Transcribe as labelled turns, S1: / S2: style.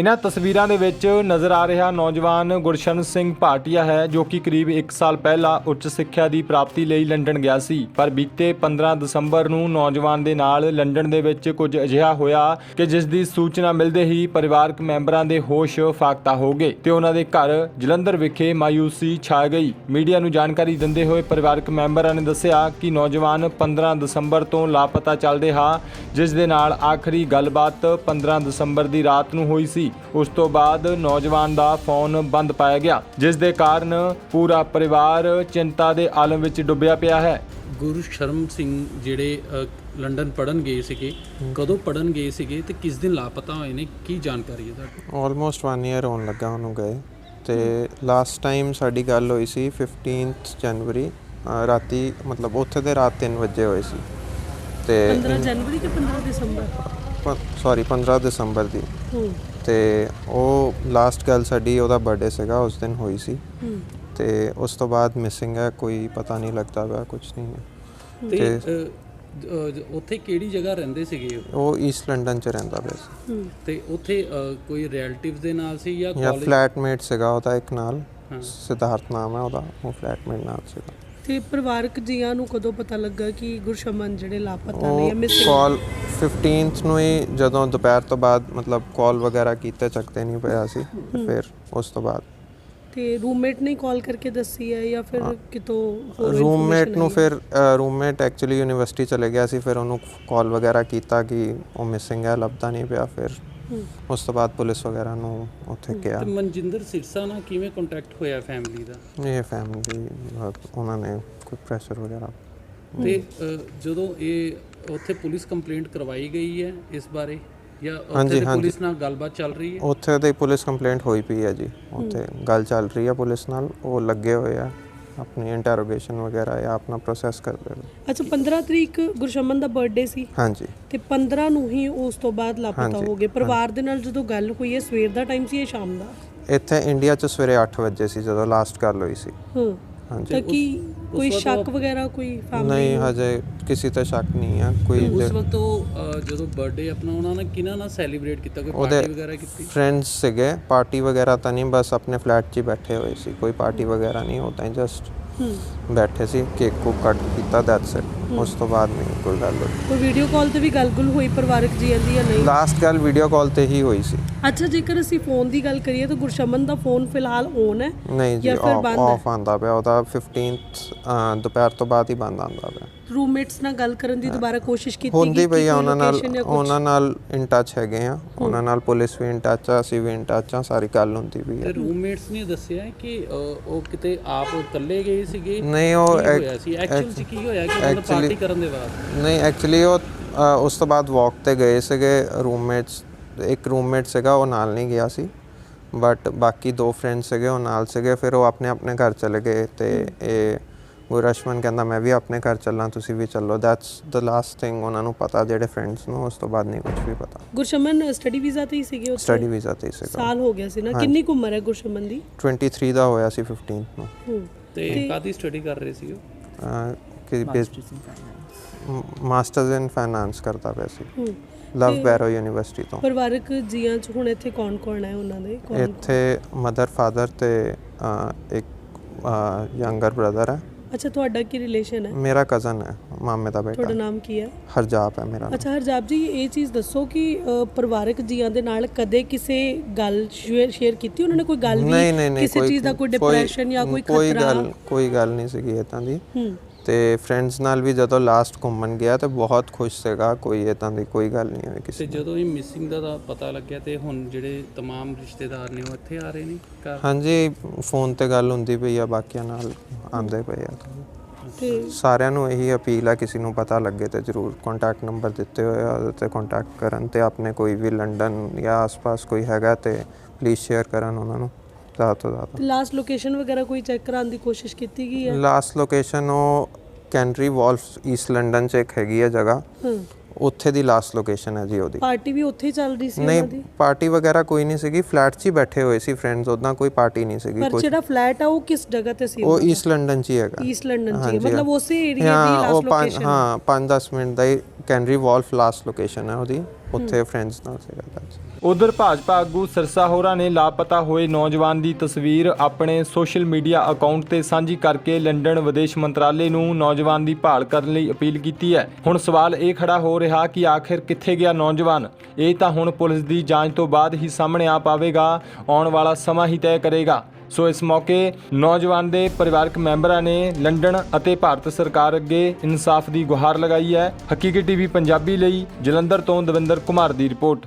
S1: ਇਹਨਾਂ ਤਸਵੀਰਾਂ ਦੇ ਵਿੱਚ ਨਜ਼ਰ ਆ ਰਿਹਾ ਨੌਜਵਾਨ ਗੁਰਸ਼ਨ ਸਿੰਘ ਭਾਟੀਆ ਹੈ, ਜੋ ਕਿ ਕਰੀਬ 1 ਸਾਲ ਪਹਿਲਾਂ ਉੱਚ ਸਿੱਖਿਆ ਦੀ ਪ੍ਰਾਪਤੀ ਲਈ ਲੰਡਨ ਗਿਆ ਸੀ। ਪਰ ਬੀਤੇ 15 ਦਸੰਬਰ ਨੂੰ ਨੌਜਵਾਨ ਦੇ ਨਾਲ ਲੰਡਨ ਦੇ ਵਿੱਚ ਕੁਝ ਅਜਿਹਾ ਹੋਇਆ ਕਿ ਜਿਸ ਦੀ ਸੂਚਨਾ ਮਿਲਦੇ ਹੀ ਪਰਿਵਾਰਕ ਮੈਂਬਰਾਂ ਦੇ ਹੋਸ਼ ਫਾਕਤਾ ਹੋ ਗਏ ਤੇ ਉਹਨਾਂ ਦੇ ਘਰ ਜਲੰਧਰ ਵਿਖੇ ਮਾਯੂਸੀ ਛਾ ਗਈ। ਮੀਡੀਆ ਨੂੰ ਜਾਣਕਾਰੀ ਦਿੰਦੇ ਹੋਏ ਪਰਿਵਾਰਕ ਮੈਂਬਰਾਂ ਨੇ ਦੱਸਿਆ ਕਿ ਨੌਜਵਾਨ 15 ਦਸੰਬਰ ਤੋਂ ਲਾਪਤਾ ਚੱਲਦੇ ਹਾਂ, ਜਿਸ ਦੇ ਨਾਲ ਆਖਰੀ ਗੱਲਬਾਤ 15 ਦਸੰਬਰ ਦੀ ਰਾਤ ਨੂੰ ਹੋਈ ਸੀ। ਉਸ ਤੋਂ ਬਾਅਦ ਨੌਜਵਾਨ ਦਾ ਫੋਨ ਬੰਦ ਪਾਇਆ ਗਿਆ ਜਿਸ ਦੇ ਕਾਰਨ ਪੂਰਾ ਪਰਿਵਾਰ ਚਿੰਤਾ ਦੇ ਆਲਮ ਵਿੱਚ ਡੁੱਬਿਆ ਪਿਆ ਹੈ।
S2: ਗੁਰੂ ਸ਼ਰਮ ਸਿੰਘ ਜਿਹੜੇ ਲੰਡਨ ਪੜਨ ਗਏ ਸੀਗੇ ਕਦੋਂ ਪੜਨ ਗਏ ਸੀਗੇ ਤੇ ਕਿਸ ਦਿਨ ਲਾਪਤਾ ਹੋਏ ਨੇ ਕੀ ਜਾਣਕਾਰੀ ਹੈ ਤੁਹਾਡੀ
S3: ਆਲਮੋਸਟ 1 ਇਅਰ ਹੋਣ ਲੱਗਾ ਉਹਨੂੰ ਗਏ। ਤੇ ਲਾਸਟ ਟਾਈਮ ਸਾਡੀ ਗੱਲ ਹੋਈ ਸੀ 15th ਜਨਵਰੀ ਰਾਤੀ ਮਤਲਬ ਉੱਥੇ ਦੇ ਰਾਤ 3 ਵਜੇ ਹੋਈ ਸੀ। ਤੇ
S4: 15 ਜਨਵਰੀ ਕਿ 15 ਦਸੰਬਰ
S3: ਸੌਰੀ 15 ਦਸੰਬਰ ਦੀ।
S4: ਹੂੰ।
S3: ਤੇ ਉਹ ਲਾਸਟ ਗੱਲ ਸਾਡੀ ਉਹਦਾ ਬਰਥਡੇ ਸੀਗਾ ਉਸ ਦਿਨ ਹੋਈ ਸੀ। ਤੇ ਉਸ ਤੋਂ ਬਾਅਦ ਮਿਸਿੰਗ ਹੈ ਕੋਈ ਪਤਾ ਨਹੀਂ ਲੱਗਦਾ ਪਿਆ ਕੁਝ ਨਹੀਂ ਹੈ।
S2: ਤੇ ਉੱਥੇ ਕਿਹੜੀ ਜਗ੍ਹਾ ਰਹਿੰਦੇ ਸੀਗੇ ਉਹ?
S3: ਉਹ ਈਸਟ ਲੰਡਨ ਚ ਰਹਿੰਦਾ ਪਿਆ ਸੀ।
S2: ਤੇ ਉੱਥੇ ਕੋਈ ਰਿਲੇਟਿਵਸ ਦੇ ਨਾਲ ਸੀ ਜਾਂ
S3: ਜਾਂ
S2: ਕਾਲਜ
S3: ਫਲੈਟਮੇਟ ਸੀਗਾ ਉਹਦਾ ਇੱਕ ਨਾਲ। ਸਿਧਾਰਥ ਨਾਮ ਹੈ ਉਹਦਾ ਉਹ ਫਲੈਟਮੇਟ ਨਾਲ ਸੀਗਾ।
S4: ਤੇ ਪਰਿਵਾਰਕ ਜੀਆਂ ਨੂੰ ਕਦੋਂ ਪਤਾ ਲੱਗਾ ਕਿ ਗੁਰਸ਼ਮਨ ਜਿਹੜੇ ਲਾਪਤਾ ਨੇ ਜਾਂ ਮਿਸਿੰਗ
S3: ਕਾਲ 15th ਨੂੰ ਹੀ ਜਦੋਂ ਦੁਪਹਿਰ ਤੋਂ ਬਾਅਦ ਮਤਲਬ ਕਾਲ ਵਗੈਰਾ ਕੀਤੇ ਚੱਕਦੇ ਨਹੀਂ ਪਿਆ ਸੀ ਤੇ ਫਿਰ ਉਸ ਤੋਂ ਬਾਅਦ
S4: ਤੇ ਰੂਮਮੇਟ ਨੇ ਕਾਲ ਕਰਕੇ ਦੱਸੀ ਹੈ ਜਾਂ ਫਿਰ ਕਿਤੋਂ
S3: ਰੂਮਮੇਟ ਨੂੰ? ਫਿਰ ਰੂਮਮੇਟ ਐਕਚੁਅਲੀ ਯੂਨੀਵਰਸਿਟੀ ਚਲੇ ਗਿਆ ਸੀ ਫਿਰ ਉਹਨੂੰ ਕਾਲ ਵਗੈਰਾ ਕੀਤਾ ਕਿ ਉਹ ਮਿਸਿੰਗ ਹੈ ਲੱਭਦਾ ਨਹੀਂ ਪਿਆ ਫਿਰ। ਉਸ ਤੋਂ ਬਾਅਦ ਪੁਲਿਸ ਵਗੈਰਾ ਨੂੰ ਉੱਥੇ ਗਿਆ
S2: ਤੇ ਮਨਜਿੰਦਰ ਸਿਰਸਾ ਨਾਲ ਕਿਵੇਂ ਕੰਟੈਕਟ ਹੋਇਆ ਫੈਮਿਲੀ ਦਾ?
S3: ਇਹ ਫੈਮਿਲੀ ਉਹਨਾਂ ਨੇ ਕੋਈ ਪ੍ਰੈਸ਼ਰ ਵਗੈਰਾ।
S2: ਤੇ ਜਦੋਂ ਇਹ ਉੱਥੇ ਪੁਲਿਸ ਕੰਪਲੇਂਟ ਕਰਵਾਈ ਗਈ ਹੈ ਇਸ ਬਾਰੇ ਜਾਂ ਉੱਥੇ। ਪੁਲਿਸ ਨਾਲ ਗੱਲਬਾਤ ਚੱਲ ਰਹੀ ਹੈ?
S3: ਉੱਥੇ ਦੀ ਪੁਲਿਸ ਕੰਪਲੇਂਟ ਹੋਈ ਪਈ ਹੈ ਜੀ। ਉੱਥੇ ਗੱਲ ਚੱਲ ਰਹੀ ਹੈ ਪੁਲਿਸ ਨਾਲ ਉਹ ਲੱਗੇ ਹੋਏ ਆ। ਆਪਣੀ ਇੰਟਰੋਗੇਸ਼ਨ ਵਗੈਰਾ ਜਾਂ ਆਪਣਾ ਪ੍ਰੋਸੈਸ ਕਰਦੇ ਨੇ।
S4: ਅੱਛਾ 15 ਤਰੀਕ ਗੁਰਸ਼ਮਨ ਦਾ ਬਰਥਡੇ ਸੀ।
S3: ਹਾਂਜੀ।
S4: ਤੇ 15 ਨੂੰ ਹੀ ਉਸ ਤੋਂ ਬਾਅਦ ਲਾਪਤਾ
S3: ਹਾਂਜੀ,
S4: ਹੋ ਗਏ। ਪਰਿਵਾਰ ਦੇ ਨਾਲ ਜਦੋਂ ਗੱਲ ਹੋਈ ਹੈ ਸਵੇਰ ਦਾ ਟਾਈਮ ਸੀ ਜਾਂ ਸ਼ਾਮ ਦਾ?
S3: ਇੱਥੇ ਇੰਡੀਆ 'ਚ ਸਵੇਰੇ 8 ਵਜੇ ਸੀ ਜਦੋਂ ਲਾਸਟ ਗੱਲ ਹੋਈ ਸੀ।
S4: ਹਾਂ।
S3: ਹਾਂਜੀ
S4: ਤਾਂ ਕੀ ਕੋਈ ਸ਼ੱਕ ਵਗੈਰਾ ਕੋਈ ਫੈਮਿਲੀ
S3: ਨਹੀਂ ਹਜੇ ਕਿਸੇ ਤੇ ਸ਼ੱਕ ਨਹੀਂ ਹੈ ਕੋਈ
S2: ਉਸ ਵਕਤ ਉਹ ਅ, ਜਦੋਂ ਬਰਥਡੇ ਆਪਣਾ ਉਹਨਾਂ ਨੇ ਕਿਹਨਾਂ ਨਾਲ ਸੈਲੀਬ੍ਰੇਟ ਕੀਤਾ? ਕੋਈ ਪਾਰਟੀ ਵਗੈਰਾ ਕੀਤੀ?
S3: ਫਰੈਂਡਸ ਸੀਗੇ ਪਾਰਟੀ ਵਗੈਰਾ ਤਾਂ ਨਹੀਂ ਬਸ ਆਪਣੇ ਫਲੈਟ 'ਚ ਹੀ ਬੈਠੇ ਹੋਏ ਸੀ ਕੋਈ ਪਾਰਟੀ ਵਗੈਰਾ ਨਹੀਂ ਉਹ ਤਾਂ ਜਸਟ
S4: ਹੂੰ।
S3: ਬੈਠੇ ਸੀ ਕੇਕ ਕੋ ਕੱਟ ਕੀਤਾ ਦੈਟਸ ਇਟ ਉਸ ਤੋਂ ਬਾਅਦ ਨਹੀਂ ਕੋਈ ਗੱਲ ਹੋਈ।
S4: ਕੋਈ ਵੀਡੀਓ ਕਾਲ ਤੇ ਵੀ ਗੱਲ-ਗੁਲ ਹੋਈ ਪਰਿਵਾਰਕ ਜੀਆਂ ਦੀ ਜਾਂ ਨਹੀਂ?
S3: ਲਾਸਟ ਗੱਲ ਵੀਡੀਓ ਕਾਲ ਤੇ ਹੀ ਹੋਈ ਸੀ।
S4: ਅੱਛਾ ਜੇਕਰ ਅਸੀਂ ਫੋਨ ਦੀ ਗੱਲ ਕਰੀਏ ਤਾਂ ਗੁਰਸ਼ਮਨ ਦਾ ਫੋਨ ਫਿਲਹਾਲ ਔਨ ਹੈ
S3: ਨਹੀਂ ਜੀ
S4: ਜਾਂ ਫਿਰ ਬੰਦ ਹੈ?
S3: ਆਫ ਆਂਦਾ ਪਿਆ ਉਹਦਾ 15th ਅ, ਦੁਪਹਿਰ ਤੋਂ ਬਾਅਦ ਹੀ ਬੰਦ ਆਂਦਾ ਪਿਆ।
S4: ਰੂਮਮੇਟਸ ਨਾਲ ਗੱਲ ਕਰਨ ਦੀ ਦੁਬਾਰਾ ਕੋਸ਼ਿਸ਼ ਕੀਤੀ
S3: ਹੁੰਦੀ
S4: ਕਿ
S3: ਪਈ ਆ ਉਹਨਾਂ ਨਾਲ? ਉਹਨਾਂ ਨਾਲ ਇਨ ਟੱਚ ਹੈਗੇ ਆ। ਉਹਨਾਂ ਨਾਲ ਪੁਲਿਸ ਵੀ ਇਨ ਟੱਚ ਆ ਅਸੀਂ ਵੀ ਇਨ ਟੱਚ ਆ ਸਾਰੀ ਗੱਲ ਹੁੰਦੀ ਪਈ
S2: ਰੂਮਮੇਟਸ ਨੇ ਦੱਸਿਆ ਕਿ ਉਹ ਕਿਤੇ ਆਪ ਇਕੱਲੇ ਗਏ ਸੀਗੇ?
S3: ਨਹੀਂ ਉਹ
S2: ਸੀ? ਐਕਚੁਅਲ ਚ ਕੀ ਹੋਇਆ ਕਿ ਉਹਨਾਂ ਪਾਰਟੀ ਕਰਨ ਦੇ ਬਾਅਦ?
S3: ਨਹੀਂ ਐਕਚੁਅਲੀ ਉਹ ਉਸ ਤੋਂ ਬਾਅਦ ਵਾਕ ਤੇ ਗਏ ਸੀਗੇ ਰੂਮਮੇਟਸ ਇੱਕ ਰੂਮਮੇਟ ਸੀਗਾ ਉਹ ਨਾਲ ਨਹੀਂ ਗਿਆ ਸੀ। ਬਟ ਬਾਕੀ ਦੋ ਫਰੈਂਡ ਸੀਗੇ ਉਹ ਨਾਲ ਸੀਗੇ। ਫਿਰ ਉਹ ਆਪਣੇ ਆਪਣੇ ਘਰ ਚਲੇ ਗਏ ਤੇ ਇਹ ਗੁਰਸ਼ਮਨ ਕਹਿੰਦਾ ਮੈਂ ਵੀ ਆਪਣੇ ਘਰ ਚੱਲਾਂ ਤੁਸੀਂ ਵੀ ਚੱਲੋ। ਦੈਟਸ ਦ ਲਾਸਟ ਥਿੰਗ ਉਹਨਾਂ ਨੂੰ ਪਤਾ ਜਿਹੜੇ ਫਰੈਂਡਸ ਨੂੰ ਉਸ ਤੋਂ ਬਾਅਦ ਨਹੀਂ ਕੁਝ ਵੀ ਪਤਾ।
S4: ਗੁਰਸ਼ਮਨ ਸਟੱਡੀ ਵੀਜ਼ਾ ਤੇ ਹੀ ਸੀਗੇ ਉੱਥੇ?
S3: ਸਟੱਡੀ ਵੀਜ਼ਾ ਤੇ ਹੀ ਸੀਗਾ।
S4: ਸਾਲ ਹੋ ਗਿਆ ਸੀ ਨਾ। ਕਿੰਨੀ ਕੁ ਉਮਰ ਹੈ ਗੁਰਸ਼ਮਨ ਦੀ?
S3: 23 ਦਾ ਹੋਇਆ ਸੀ 15 ਨੂੰ।
S4: ਹੂੰ।
S2: ਤੇ ਕਾਦੀ ਸਟੱਡੀ ਕਰ ਰਹੇ ਸੀ ਉਹ
S3: ਕਿ ਮਾਸਟਰਸ ਇਨ ਫਾਈਨਾਂਸ ਕਰਦਾ ਪਿਆ ਸੀ।
S4: ਹੂੰ।
S3: ਲਵ ਬੈਰੋ ਯੂਨੀਵਰਸਿਟੀ ਤੋਂ।
S4: ਪਰਿਵਾਰਕ ਜੀਆਂ ਚ ਹੁਣ ਇੱਥੇ ਕੌਣ-ਕੌਣ ਹੈ ਉਹਨਾਂ ਦੇ? ਕੌਣ
S3: ਇੱਥੇ ਮਦਰ ਫਾਦਰ ਤੇ ਇੱਕ ਯੰਗਰ ਬ੍ਰਦਰ ਹੈ।
S4: ਅੱਛਾ ਤੁਹਾਡਾ ਕੀ ਰਿਲੇਸ਼ਨ ਹੈ
S3: ਮੇਰਾ ਕਜ਼ਨ ਹੈ ਮਾਮੇ ਦਾ
S4: ਤੁਹਾਡਾ
S3: ਬੇਟਾ
S4: ਨਾਮ ਕੀ ਹੈ
S3: ਹਰਜਾਪ ਹੈ ਮੇਰਾ ਨਾਮ।
S4: ਅੱਛਾ ਹਰਜਾਬ ਜੀ ਇਹ ਚੀਜ਼ ਦੱਸੋ ਕਿ ਅ, ਪਰਿਵਾਰਕ ਜੀਆਂ ਦੇ ਨਾਲ ਕਦੇ ਕਿਸੇ ਗੱਲ ਸ਼ੇਅਰ ਕੀਤੀ ਉਹਨਾਂ ਨੇ ਕੋਈ ਗੱਲ ਵੀ
S3: ਨਹੀਂ ਨਹੀਂ ਨਹੀਂ
S4: ਕਿਸੇ ਚੀਜ਼ ਦਾ ਕੋਈ ਡਿਪਰੈਸ਼ਨ ਜਾਂ ਕੋਈ
S3: ਕੋਈ
S4: ਖਤਰਾ
S3: ਗੱਲ ਕੋਈ ਗੱਲ ਨਹੀਂ ਸੀਗੀ ਇਦਾਂ ਦੀ
S4: ਹੂੰ
S3: ਤੇ ਫਰੈਂਡਸ ਨਾਲ ਵੀ ਜਦੋਂ ਲਾਸਟ ਘੁੰਮਣ ਗਿਆ ਤੇ ਬਹੁਤ ਖੁਸ਼ ਸੀਗਾ ਕੋਈ ਇਦਾਂ ਦੀ ਕੋਈ ਗੱਲ ਨਹੀਂ ਹੋਈ
S2: ਤੇ
S3: ਕਿਸੇ ਨਾਲ।
S2: ਜਦੋਂ ਇਹ ਮਿਸਿੰਗ ਦਾ ਤਾਂ ਪਤਾ ਲੱਗਿਆ ਤੇ ਹੁਣ ਜਿਹੜੇ तमाम ਰਿਸ਼ਤੇਦਾਰ ਨੇ ਉਹ ਇੱਥੇ ਆ ਰਹੇ ਨੇ ਘਰ
S3: ਹਾਂਜੀ ਫੋਨ ਤੇ ਗੱਲ ਹੁੰਦੀ ਪਈ ਆ ਬਾਕੀਆਂ ਨਾਲ ਆਂਦੇ ਪਏ ਆ।
S4: ਤੇ
S3: ਸਾਰਿਆਂ ਨੂੰ ਇਹੀ ਅਪੀਲ ਆ ਕਿਸੇ ਨੂੰ ਪਤਾ ਲੱਗੇ ਤੇ ਜਰੂਰ ਕੰਟੈਕਟ ਨੰਬਰ ਦਿੱਤੇ ਹੋਏ ਆ ਉਹਦੇ ਤੇ ਕੰਟੈਕਟ ਕਰਨ ਤੇ ਆਪਣੇ ਕੋਈ ਵੀ ਲੰਡਨ ਜਾਂ ਆਸ-ਪਾਸ ਕੋਈ ਹੈਗਾ ਤੇ ਪਲੀਜ਼ ਸ਼ੇਅਰ ਕਰਨ ਉਹਨਾਂ ਨੂੰ ਜ਼ਿਆਦਾ ਤੋਂ ਜ਼ਿਆਦਾ।
S4: ਲਾਸਟ ਲੋਕੇਸ਼ਨ ਵਗੈਰਾ ਕੋਈ ਚੈੱਕ ਕਰਾਉਣ ਦੀ ਕੋਸ਼ਿਸ਼ ਕੀਤੀ ਗਈ ਹੈ?
S3: ਲਾਸਟ ਲੋਕੇਸ਼ਨ ਉਹ ਕੈਂਟਰੀ ਵਾਲਫ ਈਸਟ ਲੰਡਨ ਚ ਇੱਕ ਹੈਗੀ ਹੈ ਜਗ੍ਹਾ। ਉੱਥੇ ਦੀ ਲਾਸਟ ਲੋਕੇਸ਼ਨ ਹੈ ਜੀ ਉਹਦੀ।
S4: ਪਾਰਟੀ ਵੀ ਉੱਥੇ ਹੀ ਚੱਲ ਰਹੀ ਸੀ ਉਹਨਾਂ
S3: ਨਹੀਂ
S4: ਦੀ?
S3: ਪਾਰਟੀ ਵਗੈਰਾ ਕੋਈ ਨਹੀਂ ਸੀਗੀ ਫਲੈਟ 'ਚ ਹੀ ਬੈਠੇ ਹੋਏ ਸੀ ਫਰੈਂਡਸ ਉਦਾਂ ਕੋਈ ਪਾਰਟੀ ਨਹੀਂ ਸੀਗੀ
S4: ਪਰ ਜਿਹੜਾ ਫਲੈਟ ਆ ਉਹ ਕਿਸ ਜਗ੍ਹਾ ਤੇ ਸੀ
S3: ਉਹ ਈਸਟ ਲੰਡਨ 'ਚ ਹੀ ਹੈਗਾ।
S4: ਈਸਟ ਲੰਡਨ ਚ ਹੀ ਮਤਲਬ
S3: ਹਾਂ।
S4: ਉਸੇ ਏਰੀਆ ਦੀ
S3: ਹਾਂ ਉਹ ਪੰਜ
S4: ਲੋਕੇਸ਼ਨ
S3: ਹਾਂ 5-10 ਮਿੰਟ ਦਾ ਹੀ ਕੈਨਰੀ ਵਾਲਫ ਲਾਸਟ ਲੋਕੇਸ਼ਨ ਹੈ ਉਹਦੀ ਉੱਥੇ ਫਰੈਂਡਸ ਨਾਲ ਸੀਗਾ ਅੱਜ
S1: ਉਧਰ ਭਾਜਪਾ ਆਗੂ ਸਿਰਸਾ ਹੋਰਾਂ ਨੇ ਲਾਪਤਾ ਹੋਏ ਨੌਜਵਾਨ ਦੀ ਤਸਵੀਰ ਆਪਣੇ ਸੋਸ਼ਲ ਮੀਡੀਆ ਅਕਾਊਂਟ ਤੇ ਸਾਂਝੀ ਕਰਕੇ ਲੰਡਨ ਵਿਦੇਸ਼ ਮੰਤਰਾਲੇ ਨੂੰ ਨੌਜਵਾਨ ਦੀ ਭਾਲ ਕਰਨ ਲਈ ਅਪੀਲ ਕੀਤੀ ਹੈ। ਹੁਣ ਸਵਾਲ ਇਹ ਖੜਾ ਹੋ ਰਿਹਾ ਕਿ ਆਖਿਰ ਕਿੱਥੇ ਗਿਆ ਨੌਜਵਾਨ? ਇਹ ਤਾਂ ਹੁਣ ਪੁਲਿਸ ਦੀ ਜਾਂਚ ਤੋਂ ਬਾਅਦ ਹੀ ਸਾਹਮਣੇ ਆ ਪਾਵੇਗਾ, ਆਉਣ ਵਾਲਾ ਸਮਾਂ ਹੀ ਤੈਅ ਕਰੇਗਾ। ਸੋ ਇਸ ਮੌਕੇ ਨੌਜਵਾਨ ਦੇ ਪਰਿਵਾਰਕ ਮੈਂਬਰਾਂ ਨੇ ਲੰਡਨ ਅਤੇ ਭਾਰਤ ਸਰਕਾਰ ਅੱਗੇ ਇਨਸਾਫ ਦੀ ਗੁਹਾਰ ਲਗਾਈ ਹੈ। ਹਕੀਕੀ ਟੀਵੀ ਪੰਜਾਬੀ ਲਈ ਜਲੰਧਰ ਤੋਂ ਦਵਿੰਦਰ ਕੁਮਾਰ ਦੀ ਰਿਪੋਰਟ।